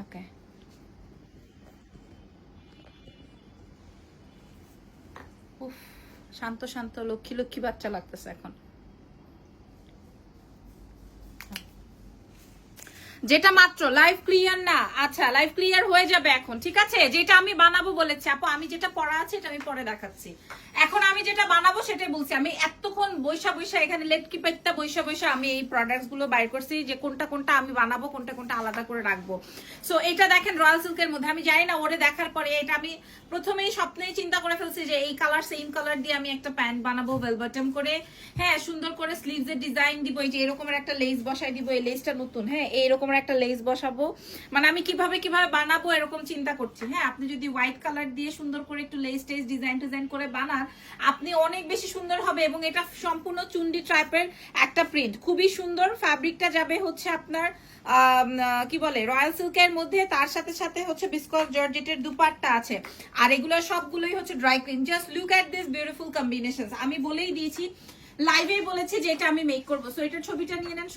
ওকে উফ, শান্ত শান্ত, লক্ষ্মী লক্ষ্মী বাচ্চা লাগতেছে এখন। যেটা মাত্র লাইভ ক্লিয়ার না। আচ্ছা লাইভ ক্লিয়ার হয়ে যাবে এখন, ঠিক আছে? যেটা আমি বানাবো বলেছি, আপু, আমি যেটা পড়া আছে, এটা আমি পরে দেখাচ্ছি। এখন যেটা বানাবো সেটাই বলছি। আমি এতক্ষণ বৈশা বৈশা এখানে লেটকি পেটটা বৈশা বৈশা আমি এই প্রোডাক্টসগুলো বাইর করছি যে কোনটা কোনটা আমি বানাবো, কোনটা কোনটা আলাদা করে রাখব। সো এটা দেখেন রয়্যাল সিল্কের মধ্যে। আমি জানি না ওরে দেখার পরে এটা আমি প্রথমেই স্বপ্নেই চিন্তা করে ফেলছি যে এই কালার সেম কালার দিয়ে আমি একটা প্যান্ট বানাবো ভেলবটম করে। হ্যাঁ সুন্দর করে স্লিভস এর ডিজাইন দিব, এই যে এরকমের একটা লেস বসাই দিব, এই লেসটা নতুন। হ্যাঁ এইরকমের একটা লেস বসাবো। মানে আমি কীভাবে কীভাবে বানাবো এরকম চিন্তা করছি। হ্যাঁ আপনি যদি হোয়াইট কালার দিয়ে সুন্দর করে একটু লেস টেস ডিজাইন ডিজাইন করে বানান আপনি অনেক বেশি সুন্দর হবে এবং এটা সম্পূর্ণ চুন্ডি টাইপের একটা প্রিন্ট খুবই সুন্দর। ফ্যাব্রিকটা যাবে হচ্ছে আপনার কি বলে রয়্যাল সিল্কের মধ্যে, তার সাথে সাথে হচ্ছে বিস্কস জর্জেটের দুপাট্টা আছে। আর এগুলো সবগুলোই হচ্ছে dry clean just look at this beautiful combination আমি বলেই দিয়েছি লাইভে বলেছি যে এটা আমি মেক করব। সো এটার ছবিটা নিয়ে নেন